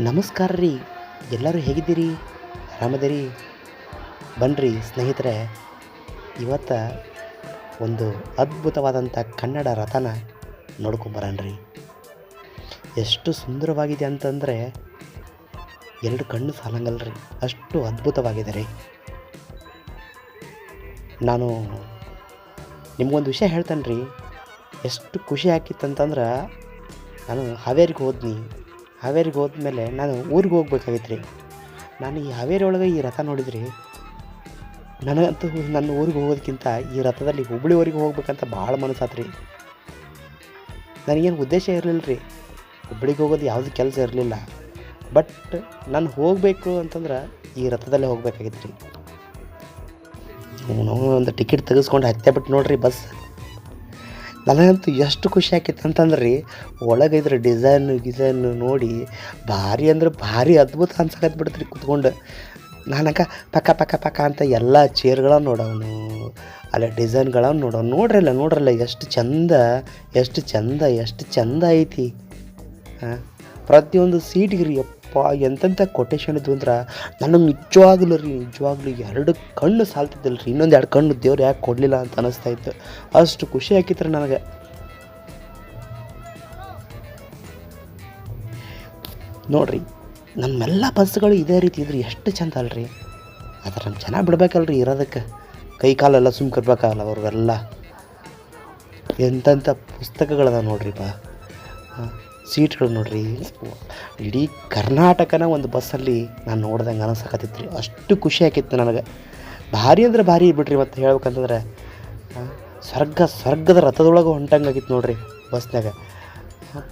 ನಮಸ್ಕಾರ ರೀ. ಎಲ್ಲರೂ ಹೇಗಿದ್ದೀರಿ? ಆರಾಮದಿರಿ? ಬನ್ನಿರಿ ಸ್ನೇಹಿತರೆ, ಇವತ್ತು ಒಂದು ಅದ್ಭುತವಾದಂಥ ಕನ್ನಡ ರಥನ ನೋಡ್ಕೊಂಬರೋಣ್ರಿ ಎಷ್ಟು ಸುಂದರವಾಗಿದೆ ಅಂತಂದರೆ ಎರಡು ಕಣ್ಣು ಸಾಲಂಗಲ್ರಿ ಅಷ್ಟು ಅದ್ಭುತವಾಗಿದೆ ರೀ. ನಾನು ನಿಮಗೊಂದು ವಿಷಯ ಹೇಳ್ತೇನೆ ರೀ. ಎಷ್ಟು ಖುಷಿ ಆಕಿತ್ತಂತಂದ್ರೆ ನಾನು ಹಾವೇರಿಗೆ ಹೋದ್ನಿ. ಹಾವೇರಿಗೆ ಹೋದ್ಮೇಲೆ ನಾನು ಊರಿಗೆ ಹೋಗ್ಬೇಕಾಗಿತ್ತು ರೀ ನಾನು ಈ ಹಾವೇರಿ ಒಳಗೆ ಈ ರಥ ನೋಡಿದ್ರಿ ನನಗಂತೂ ನನ್ನ ಊರಿಗೆ ಹೋಗೋದಕ್ಕಿಂತ ಈ ರಥದಲ್ಲಿ ಹುಬ್ಳಿವರೆಗೆ ಹೋಗ್ಬೇಕಂತ ಭಾಳ ಮನಸ್ಸಾತು ರೀ ನನಗೇನು ಉದ್ದೇಶ ಇರಲಿಲ್ಲ ರೀ ಹುಬ್ಳಿಗೆ ಹೋಗೋದು ಯಾವುದು ಕೆಲಸ ಇರಲಿಲ್ಲ. ಬಟ್ ನಾನು ಹೋಗಬೇಕು ಅಂತಂದ್ರೆ ಈ ರಥದಲ್ಲೇ ಹೋಗ್ಬೇಕಾಗಿತ್ತು ರೀ ಒಂದು ಟಿಕೆಟ್ ತೆಗೆಸ್ಕೊಂಡು ಹತ್ತೆ ಬಿಟ್ಟು ನೋಡ್ರಿ ಬಸ್. ನನಗಂತೂ ಎಷ್ಟು ಖುಷಿ ಆಕೈತೆ ಅಂತಂದ್ರೆ ರೀ ಒಳಗೆ ಇದ್ರ ಡಿಸೈನು ಗಿಸೈನು ನೋಡಿ ಭಾರಿ ಅಂದ್ರೆ ಭಾರಿ ಅದ್ಭುತ ಅನ್ಸಕತ್ ಬಿಡ್ತ್ರಿ ಕುತ್ಕೊಂಡು. ನಾನಕ ಪಕ್ಕ ಪಕ್ಕ ಪಕ್ಕ ಅಂತ ಎಲ್ಲ ಚೇರ್ಗಳನ್ನ ನೋಡವನು, ಅಲ್ಲ ಡಿಸೈನ್ಗಳನ್ನು ನೋಡೋನು ನೋಡ್ರಲ್ಲ ನೋಡ್ರಲ್ಲ ಎಷ್ಟು ಚಂದ ಎಷ್ಟು ಚಂದ ಎಷ್ಟು ಚಂದ ಐತಿ. ಹಾಂ ಪ್ರತಿಯೊಂದು ಸೀಟಿಗೆ ರೀ ಯಪ್ಪ ಎಂತೆಂಥ ಕೊಟೇಶನ್ ಇದ್ವು ಅಂದ್ರೆ ನನಗೆ ನಿಜವಾಗ್ಲೂ ರೀ, ನಿಜವಾಗ್ಲೂ ಎರಡು ಕಣ್ಣು ಸಾಲ್ತಿದ್ದಿಲ್ಲ ರೀ ಇನ್ನೊಂದು ಎರಡು ಕಣ್ಣು ದೇವ್ರು ಯಾಕೆ ಕೊಡಲಿಲ್ಲ ಅಂತ ಅನಿಸ್ತಾ ಇತ್ತು. ಅಷ್ಟು ಖುಷಿ ಆಕಿತ್ತು ರೀ ನನಗೆ. ನೋಡ್ರಿ, ನಮ್ಮೆಲ್ಲ ಬಸ್ಗಳು ಇದೇ ರೀತಿ ಇದ್ರೆ ಎಷ್ಟು ಚಂದ ಅಲ್ರಿ. ಆದ್ರೆ ನಮ್ಮ ಜನ ಬಿಡ್ಬೇಕಲ್ರಿ ಇರೋದಕ್ಕೆ. ಕೈ ಕಾಲೆಲ್ಲ ಸುಮ್ಕಿರ್ಬೇಕಲ್ಲ ಅವ್ರಿಗೆಲ್ಲ. ಎಂತೆಂಥ ಪುಸ್ತಕಗಳದ ನೋಡ್ರಿಪ್ಪ ಸೀಟ್ಗಳು ನೋಡ್ರಿ, ಇಡೀ ಕರ್ನಾಟಕನ ಒಂದು ಬಸ್ಸಲ್ಲಿ ನಾನು ನೋಡ್ದಂಗೆ ಅನಿಸಕತ್ತಿತ್ತು. ರೀ ಅಷ್ಟು ಖುಷಿ ಆಕಿತ್ತು ನನಗೆ. ಭಾರಿ ಅಂದ್ರೆ ಭಾರಿ ಬಿಡ್ರಿ ಮತ್ತು ಹೇಳ್ಬೇಕಂತಂದ್ರೆ ಸ್ವರ್ಗ, ಸ್ವರ್ಗದ ರಥದೊಳಗೆ ಹೊಂಟಂಗಾಗಿತ್ತು ನೋಡ್ರಿ ಬಸ್ನಾಗ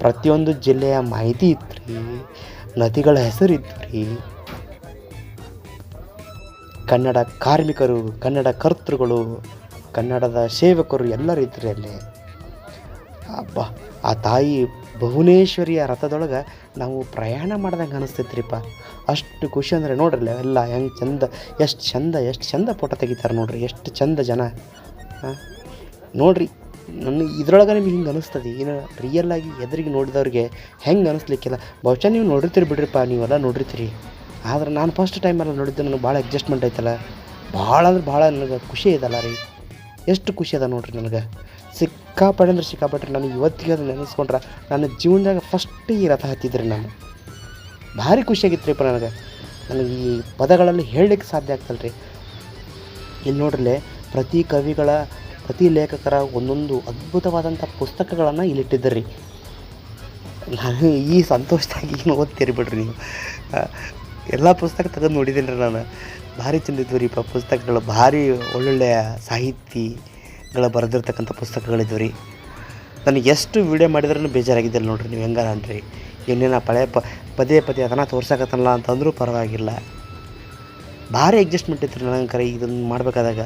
ಪ್ರತಿಯೊಂದು ಜಿಲ್ಲೆಯ ಮಾಹಿತಿ ಇತ್ತು ರೀ ನದಿಗಳ ಹೆಸರು ಇತ್ತು ರೀ ಕನ್ನಡ ಕಾರ್ಮಿಕರು, ಕನ್ನಡ ಕರ್ತೃಗಳು, ಕನ್ನಡದ ಸೇವಕರು ಎಲ್ಲರೂ ಇದ್ರಿ ಅಲ್ಲಿ. ಅಬ್ಬ, ಆ ತಾಯಿ ಭುವನೇಶ್ವರಿಯ ರಥದೊಳಗೆ ನಾವು ಪ್ರಯಾಣ ಮಾಡ್ದಂಗೆ ಅನಿಸ್ತೈತ್ರಿಪ್ಪ. ಅಷ್ಟು ಖುಷಿ ಅಂದರೆ ನೋಡ್ರಲ್ಲ ಎಲ್ಲ ಹೆಂಗೆ ಚಂದ, ಎಷ್ಟು ಚಂದ ಎಷ್ಟು ಚಂದ ಫೋಟೋ ತೆಗಿತಾರೆ ನೋಡ್ರಿ, ಎಷ್ಟು ಚಂದ ಜನ. ನೋಡ್ರಿ, ನನ್ನ ಇದ್ರೊಳಗೆ ನಿಮ್ಗೆ ಹಿಂಗೆ ಅನಿಸ್ತದೆ, ಏನು ರಿಯಲ್ ಆಗಿ ಎದುರಿಗೆ ನೋಡಿದವ್ರಿಗೆ ಹೆಂಗೆ ಅನಿಸ್ಲಿಕ್ಕಿಲ್ಲ. ಬಹುಶಃ ನೀವು ನೋಡಿರ್ತೀರಿ ಬಿಡ್ರಿಪ್ಪ, ನೀವೆಲ್ಲ ನೋಡಿರ್ತೀರಿ. ಆದ್ರೆ ನಾನು ಫಸ್ಟ್ ಟೈಮೆಲ್ಲ ನೋಡಿದ್ದೆ ನನಗೆ ಭಾಳ ಅಡ್ಜಸ್ಟ್ಮೆಂಟ್ ಆಯ್ತಲ್ಲ. ಭಾಳ ಅಂದ್ರೆ ಭಾಳ ನನಗೆ ಖುಷಿ ಇದಲ್ಲ ರೀ. ಎಷ್ಟು ಖುಷಿ ಅದ ನೋಡ್ರಿ ನನಗೆ. ಸಿಕ್ಕಾಪಟ್ಟೆ ಅಂದ್ರೆ ಸಿಕ್ಕಾಪಟ್ಟೆ ನಾನು ಇವತ್ತಿಗೆ ಅದು ನೆನೆಸ್ಕೊಂಡ್ರೆ ನನ್ನ ಜೀವನದಾಗ ಫಸ್ಟ್ ಈ ರಥ ಹತ್ತಿದ್ರಿ ನಾನು. ಭಾರಿ ಖುಷಿಯಾಗಿತ್ತು ನನಗೆ. ನನಗೆ ಈ ಪದಗಳಲ್ಲಿ ಹೇಳಲಿಕ್ಕೆ ಸಾಧ್ಯ ಆಗ್ತಲ್ಲ ರೀ ಇಲ್ಲಿ ನೋಡ್ರಲ್ಲೇ, ಪ್ರತಿ ಕವಿಗಳ, ಪ್ರತಿ ಲೇಖಕರ ಒಂದೊಂದು ಅದ್ಭುತವಾದಂಥ ಪುಸ್ತಕಗಳನ್ನು ಇಲ್ಲಿಟ್ಟಿದ್ದರಿ ನಾನು ಈ ಸಂತೋಷದಾಗಿ ಏನು ಓದ್ತೀರಿ ಬಿಡ್ರಿ ನೀವು. ಎಲ್ಲ ಪುಸ್ತಕ ತೆಗೆದು ನೋಡಿದ್ದೀನಿ ರೀ ನಾನು. ಭಾರಿ ಚಂದಿದ್ವು ರೀ ಪುಸ್ತಕಗಳು. ಭಾರಿ ಒಳ್ಳೊಳ್ಳೆಯ ಸಾಹಿತಿಗಳ ಬರೆದಿರ್ತಕ್ಕಂಥ ಪುಸ್ತಕಗಳಿದ್ವು ರೀ. ನನಗೆ ಎಷ್ಟು ವೀಡಿಯೋ ಮಾಡಿದ್ರೂ ಬೇಜಾರಾಗಿದ್ದಿಲ್ಲ ನೋಡ್ರಿ ನೀವು ಹೆಂಗಾರ ಅನ್ರಿ ಇನ್ನೇನು ಪಳೆ ಪ, ಪದೇ ಪದೇ ಅದನ್ನು ತೋರ್ಸಕತ್ತಲ್ಲ ಅಂತಂದರೂ ಪರವಾಗಿಲ್ಲ. ಭಾರಿ ಅಡ್ಜಸ್ಟ್ಮೆಂಟ್ ಇತ್ತು ನನಗೆ ಕರೆ ಇದನ್ನು ಮಾಡಬೇಕಾದಾಗ.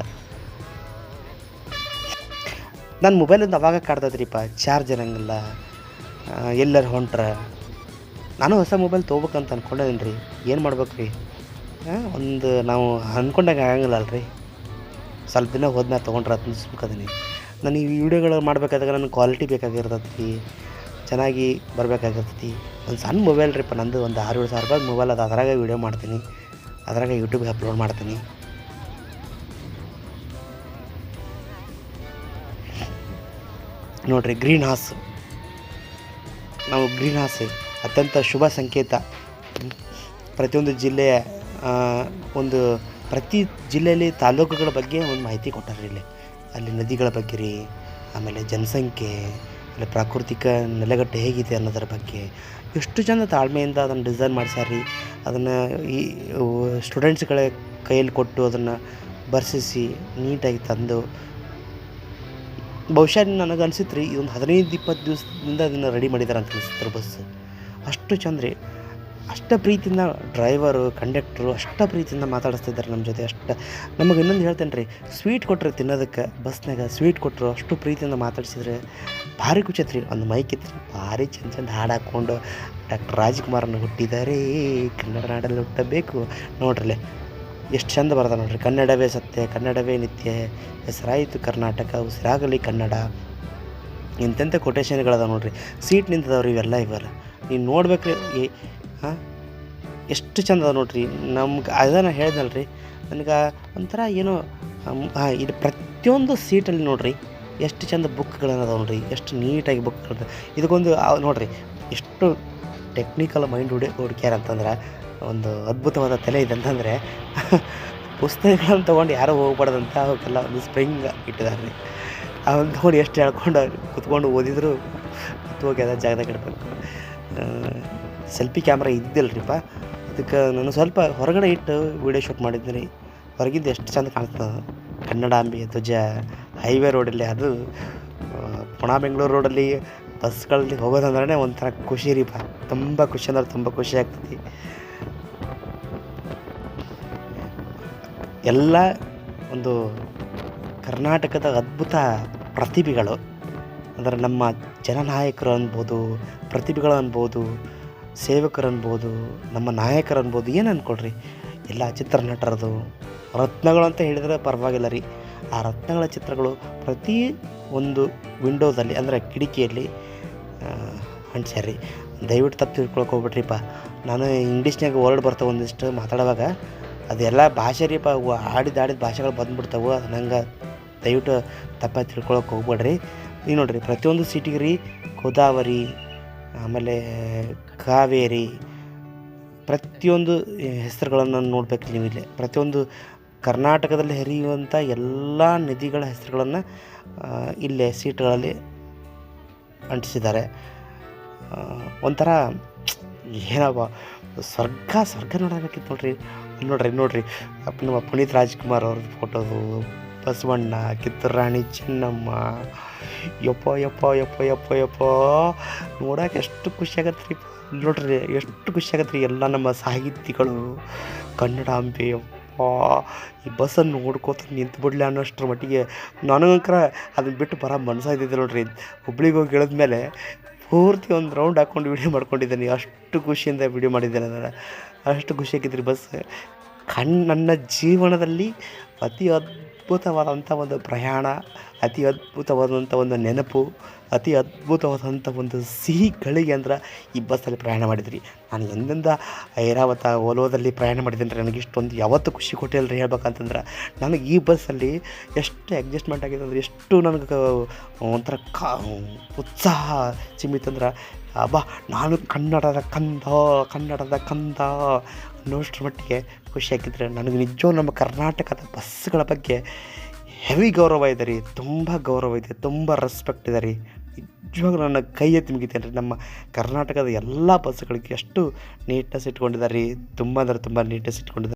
ನನ್ನ ಮೊಬೈಲಿಂದ ಅವಾಗ ಕಾಡ್ತದ್ರಿಪ್ಪ ಚಾರ್ಜ್ ಇರಂಗಿಲ್ಲ ಎಲ್ಲರ ಹೊಂಟ್ರೆ. ನಾನು ಹೊಸ ಮೊಬೈಲ್ ತೊಗೋಬೇಕಂತ ಅನ್ಕೊಂಡಿದ್ದೀನಿ ರೀ ಏನು ಮಾಡ್ಬೇಕು ರೀ ಒಂದು ನಾವು ಅಂದ್ಕೊಂಡಂಗೆ ಆಗಂಗಿಲ್ಲ ಅಲ್ರಿ ಸ್ವಲ್ಪ ದಿನ ಹೋದ್ಮೇಲೆ ತೊಗೊಂಡ್ರೆ ಅದನ್ನ ಸುಮ್ಕದೀನಿ. ನಾನು ಈ ವಿಡಿಯೋಗಳು ಮಾಡಬೇಕಾದಾಗ ನನಗೆ ಕ್ವಾಲಿಟಿ ಬೇಕಾಗಿರ್ತೈತಿ, ಚೆನ್ನಾಗಿ ಬರಬೇಕಾಗಿರ್ತೈತಿ. ಒಂದು ಸಣ್ಣ ಮೊಬೈಲ್ ರೀಪ್ಪ ನಂದು, ಒಂದು ಆರು ಏಳು ಸಾವಿರ ರೂಪಾಯಿ ಮೊಬೈಲ್ ಅದು. ಅದ್ರಾಗ ವೀಡಿಯೋ ಮಾಡ್ತೀನಿ. ಅದ್ರಾಗ ಯೂಟ್ಯೂಬ್ಗೆ ಅಪ್ಲೋಡ್ ಮಾಡ್ತೀನಿ. ನೋಡ್ರಿ ಗ್ರೀನ್ ಹೌಸ್ ನಾವು ಗ್ರೀನ್ ಹೌಸ್ ಅತ್ಯಂತ ಶುಭ ಸಂಕೇತ. ಪ್ರತಿಯೊಂದು ಜಿಲ್ಲೆಯ ಒಂದು ಪ್ರತಿ ಜಿಲ್ಲೆಯಲ್ಲಿ ತಾಲೂಕುಗಳ ಬಗ್ಗೆ ಒಂದು ಮಾಹಿತಿ ಕೊಟ್ಟಾರೆ ಇಲ್ಲಿ. ಅಲ್ಲಿ ನದಿಗಳ ಬಗ್ಗೆ ರೀ, ಆಮೇಲೆ ಜನಸಂಖ್ಯೆ ಅಲ್ಲಿ ಪ್ರಾಕೃತಿಕ ನೆಲೆಗಟ್ಟು ಹೇಗಿದೆ ಅನ್ನೋದ್ರ ಬಗ್ಗೆ. ಎಷ್ಟು ಚಂದ ತಾಳ್ಮೆಯಿಂದ ಅದನ್ನು ಡಿಸೈನ್ ಮಾಡ್ಸ್ಯಾರ ರೀ ಅದನ್ನು ಈ ಸ್ಟೂಡೆಂಟ್ಸ್ಗಳ ಕೈಯಲ್ಲಿ ಕೊಟ್ಟು ಅದನ್ನು ಬರ್ಸಿಸಿ ನೀಟಾಗಿ ತಂದು. ಬಹುಶಃ ನನಗೆ ಅನಿಸುತ್ತೆ ರೀ ಇದೊಂದು ಹದಿನೈದು, ಇಪ್ಪತ್ತು ದಿವಸದಿಂದ ಅದನ್ನು ರೆಡಿ ಮಾಡಿದ್ದಾರೆ ಅಂತ ಅನಿಸುತ್ತೆ ಬಸ್. ಅಷ್ಟು ಚಂದ ರೀ. ಅಷ್ಟ ಪ್ರೀತಿಯಿಂದ ಡ್ರೈವರು ಕಂಡಕ್ಟ್ರು ಅಷ್ಟ ಪ್ರೀತಿಯಿಂದ ಮಾತಾಡಿಸ್ತಿದ್ದಾರೆ ನಮ್ಮ ಜೊತೆ ಅಷ್ಟ. ನಮಗೆ ಇನ್ನೊಂದು ಹೇಳ್ತೇನೆ ರೀ ಸ್ವೀಟ್ ಕೊಟ್ಟರೆ ತಿನ್ನೋದಕ್ಕೆ ಬಸ್ನಾಗ ಸ್ವೀಟ್ ಕೊಟ್ಟರು ಅಷ್ಟು ಪ್ರೀತಿಯಿಂದ ಮಾತಾಡ್ಸಿದ್ರೆ ಭಾರಿ ಖುಷಿ ಒಂದು ಮೈಕ್ ಇತ್ತು ಭಾರಿ ಚಂದ ಚಂದ ಹಾಡು ಡಾಕ್ಟರ್ ರಾಜ್ಕುಮಾರನ್ನು ಹುಟ್ಟಿದ್ದಾರೆ ಕನ್ನಡ ನಾಡಲ್ಲಿ ಹುಟ್ಟಬೇಕು. ನೋಡ್ರಲ್ಲೇ, ಎಷ್ಟು ಚಂದ ಬರದ ನೋಡ್ರಿ, ಕನ್ನಡವೇ ಸತ್ಯ, ಕನ್ನಡವೇ ನಿತ್ಯ, ಹೆಸರಾಯಿತು ಕರ್ನಾಟಕ, ಉಸಿರಾಗಲಿ ಕನ್ನಡ. ಇಂತೆಂಥ ಕೊಟೇಶನ್ಗಳದ ನೋಡ್ರಿ, ಸೀಟ್ ನಿಂತದವ್ರಿ ಇವೆಲ್ಲ ಇವೆಲ್ಲ ನೀನು ನೋಡ್ಬೇಕ್ರಿ ಹಾಂ? ಎಷ್ಟು ಚಂದ ಅದ ನೋಡ್ರಿ. ನಮ್ಗೆ ಅದನ್ನು ಹೇಳ್ದಲ್ಲ ರೀ ನನಗೆ ಒಂಥರ ಏನೋ ಇದು ಪ್ರತಿಯೊಂದು ಸೀಟಲ್ಲಿ ನೋಡ್ರಿ ಎಷ್ಟು ಚಂದ ಬುಕ್ಗಳನ್ನ ಅದಾವ ನೋಡ್ರಿ. ಎಷ್ಟು ನೀಟಾಗಿ ಬುಕ್ಗಳು ಇದಕ್ಕೊಂದು ನೋಡ್ರಿ, ಎಷ್ಟು ಟೆಕ್ನಿಕಲ್ ಮೈಂಡ್ ಹುಡಿ, ಹುಡುಕ್ಯಾರ ಅಂತಂದ್ರೆ, ಒಂದು ಅದ್ಭುತವಾದ ತಲೆ ಇದೆ ಅಂತಂದರೆ, ಪುಸ್ತಕಗಳನ್ನು ತೊಗೊಂಡು ಯಾರೂ ಹೋಗ್ಬಾರ್ದಂತ ಅವಕ್ಕೆಲ್ಲ ಒಂದು ಸ್ಪ್ರಿಂಗ್ ಇಟ್ಟಿದ್ದಾರೆ ರೀ ಅವನ್ನ ತೊಗೊಂಡು ಎಷ್ಟು ಹೇಳ್ಕೊಂಡು ಕುತ್ಕೊಂಡು ಓದಿದ್ರು, ಕಿತ್ತು ಹೋಗ್ಯದ ಜಾಗದಾಗ ಇಡಬೇಕು. ಸೆಲ್ಫಿ ಕ್ಯಾಮ್ರಾ ಇದ್ದಿಲ್ಲ ರೀಪ್ಪ ಅದಕ್ಕೆ ನಾನು ಸ್ವಲ್ಪ ಹೊರಗಡೆ ಇಟ್ಟು ವೀಡಿಯೋ ಶೂಟ್ ಮಾಡಿದ್ದೆ ರೀ ಹೊರಗಿದ್ದು ಎಷ್ಟು ಚಂದ ಕಾಣ್ತದೆ. ಕನ್ನಡಾಂಬೆಯ ಧ್ವಜ ಹೈವೇ ರೋಡಲ್ಲಿ ಅದು ಪುಣ, ಬೆಂಗಳೂರು ರೋಡಲ್ಲಿ ಬಸ್ಗಳಲ್ಲಿ ಹೋಗೋದಂದ್ರೆ ಒಂಥರ ಖುಷಿ ರೀಪ ತುಂಬ ಖುಷಿ ಅಂದ್ರೆ ತುಂಬ ಖುಷಿ ಆಗ್ತೈತಿ ಎಲ್ಲ ಒಂದು ಕರ್ನಾಟಕದ ಅದ್ಭುತ ಪ್ರತಿಭೆಗಳು. ಅಂದರೆ ನಮ್ಮ ಜನನಾಯಕರು ಅನ್ಬೋದು, ಪ್ರತಿಭೆಗಳು ಅನ್ಬೋದು ಸೇವಕರು ಅನ್ಬೋದು ನಮ್ಮ ನಾಯಕರು ಅನ್ಬೋದು ಏನು ಅಂದ್ಕೊಳ್ರಿ ಎಲ್ಲ ಚಿತ್ರನಟರದು ರತ್ನಗಳು ಅಂತ ಹೇಳಿದ್ರೆ ಪರವಾಗಿಲ್ಲ ರೀ. ಆ ರತ್ನಗಳ ಚಿತ್ರಗಳು ಪ್ರತಿ ಒಂದು ವಿಂಡೋದಲ್ಲಿ ಅಂದರೆ ಕಿಟಕಿಯಲ್ಲಿ ರೀ ದಯವಿಟ್ಟು ತಪ್ಪು ತಿಳ್ಕೊಳಕ್ಕೆ ಹೋಗ್ಬಿಟ್ರಿಪ್ಪ ನಾನು ಇಂಗ್ಲೀಷ್ನಾಗ ವರ್ಡ್ ಬರ್ತಾವೆ ಒಂದಿಷ್ಟು ಮಾತಾಡುವಾಗ, ಅದೆಲ್ಲ ಭಾಷೆ ರೀಪ ಅವು ಆಡಿದ ಆಡಿದ ಭಾಷೆಗಳು ಬಂದುಬಿಡ್ತಾವೆ. ಅದು ನಂಗೆ ದಯವಿಟ್ಟು ತಪ್ಪಾಗಿ ತಿಳ್ಕೊಳಕ್ಕೆ ಹೋಗ್ಬೇಡ್ರಿ. ಈಗ ನೋಡ್ರಿ, ಪ್ರತಿಯೊಂದು ಸಿಟಿಗೆ ರೀ, ಗೋದಾವರಿ, ಆಮೇಲೆ ಕಾವೇರಿ ಪ್ರತಿಯೊಂದು ಹೆಸರುಗಳನ್ನು ನೋಡ್ಬೇಕು ನೀವು ಇಲ್ಲಿ. ಪ್ರತಿಯೊಂದು ಕರ್ನಾಟಕದಲ್ಲಿ ಹರಿಯುವಂಥ ಎಲ್ಲ ನದಿಗಳ ಹೆಸರುಗಳನ್ನು ಇಲ್ಲೇ ಸೀಟ್ಗಳಲ್ಲಿ ಅಂಟಿಸಿದ್ದಾರೆ. ಒಂಥರ ಏನಪ್ಪ, ಸ್ವರ್ಗ ಸ್ವರ್ಗ ನೋಡಬೇಕಿತ್ತು ನೋಡ್ರಿ. ನೋಡ್ರಿ ನೋಡ್ರಿ. ನಮ್ಮ ಪುನೀತ್ ರಾಜ್ಕುಮಾರ್ ಅವ್ರದ್ದು ಫೋಟೋದು ಬಸವಣ್ಣ ಕಿತ್ತರಾಣಿ ರಾಣಿ ಚೆನ್ನಮ್ಮ. ಯಪ್ಪ ಯಪ್ಪ ಯಪ್ಪ ಯಪ್ಪ ಯಪ್ಪ. ನೋಡಕ್ಕೆ ಎಷ್ಟು ಖುಷಿಯಾಗತ್ತೆ ರೀ. ನೋಡ್ರಿ, ಎಷ್ಟು ಖುಷಿಯಾಗತ್ತೆ ರೀ ಎಲ್ಲ ನಮ್ಮ ಸಾಹಿತಿಗಳು ಕನ್ನಡಾಂಬೆ ಯಪ್ಪ. ಈ ಬಸ್ಸನ್ನು ನೋಡ್ಕೋತ ನಿಂತು ಬಿಡ್ಲಿ ಅನ್ನೋಷ್ಟ್ರ ಮಟ್ಟಿಗೆ ನನಗಂಕರ ಅದನ್ನ ಬಿಟ್ಟು ಬರೋ ಮನಸ್ಸಾಗಿದ್ದೆ ನೋಡ್ರಿ. ಹುಬ್ಳಿಗೆ ಹೋಗಿ ಇಳಿದ್ಮೇಲೆ ಪೂರ್ತಿ ಒಂದು ರೌಂಡ್ ಹಾಕ್ಕೊಂಡು ವೀಡಿಯೋ ಮಾಡ್ಕೊಂಡಿದ್ದೀನಿ. ಅಷ್ಟು ಖುಷಿಯಿಂದ ವೀಡಿಯೋ ಮಾಡಿದ್ದೇನೆ ನಾನು. ಅಷ್ಟು ಖುಷಿ ಆಗಿತ್ತು ರೀ ಬಸ್. ಕಣ್ ನನ್ನ ಜೀವನದಲ್ಲಿ ಅತಿ ಅದ್ಭುತವಾದಂಥ ಒಂದು ಪ್ರಯಾಣ, ಅತಿ ಅದ್ಭುತವಾದಂಥ ಒಂದು ನೆನಪು, ಅತಿ ಅದ್ಭುತವಾದಂಥ ಒಂದು ಸಿಹಿ ಗಳಿಗೆ ಅಂದ್ರೆ ಈ ಬಸ್ಸಲ್ಲಿ ಪ್ರಯಾಣ ಮಾಡಿದ್ರಿ. ನಾನು ಎಂದೆಂದ ಐರಾವತ ಓಲೋದಲ್ಲಿ ಪ್ರಯಾಣ ಮಾಡಿದೆ ಅಂದರೆ ನನಗೆ ಇಷ್ಟೊಂದು ಯಾವತ್ತು ಖುಷಿ ಕೊಟ್ಟಿಲ್ಲ ರೀ ಹೇಳ್ಬೇಕಂತಂದ್ರೆ ನನಗೆ ಈ ಬಸ್ಸಲ್ಲಿ ಎಷ್ಟು ಅಡ್ಜಸ್ಟ್ಮೆಂಟ್ ಆಗಿದೆ ಅಂದ್ರೆ ಎಷ್ಟು ನನಗೆ ಒಂಥರ ಕಾ ಉತ್ಸಾಹ ಚಿಮ್ಮಿತಂದ್ರೆ ಅಬ್ಬಾ ನಾನು ಕನ್ನಡದ ಕಂದ ಕನ್ನಡದ ಕಂದ ಅನ್ನೋಷ್ಟ್ರ ಮಟ್ಟಿಗೆ ಖುಷಿ ಆಗಿದ್ರೆ ನನಗೆ ನಿಜವೂ ನಮ್ಮ ಕರ್ನಾಟಕದ ಬಸ್ಗಳ ಬಗ್ಗೆ ಹೆವಿ ಗೌರವ ಇದೆ ರೀ. ತುಂಬ ಗೌರವ ಇದೆ, ತುಂಬ ರೆಸ್ಪೆಕ್ಟ್ ಇದೆ ರೀ. ನಿಜವಾಗ್ಲೂ ನನ್ನ ಕೈ ಎತ್ತಿ ಮುಗಿತೇನೆ ರೀ. ನಮ್ಮ ಕರ್ನಾಟಕದ ಎಲ್ಲ ಬಸ್ಗಳಿಗೆ ಎಷ್ಟು ನೀಟ್ನೆಸ್ ಇಟ್ಕೊಂಡಿದ್ದಾರೆ ರೀ. ತುಂಬ ಅಂದರೆ ತುಂಬ ನೀಟ್ನೆಸ್ ಇಟ್ಕೊಂಡಿದ್ದಾರೆ.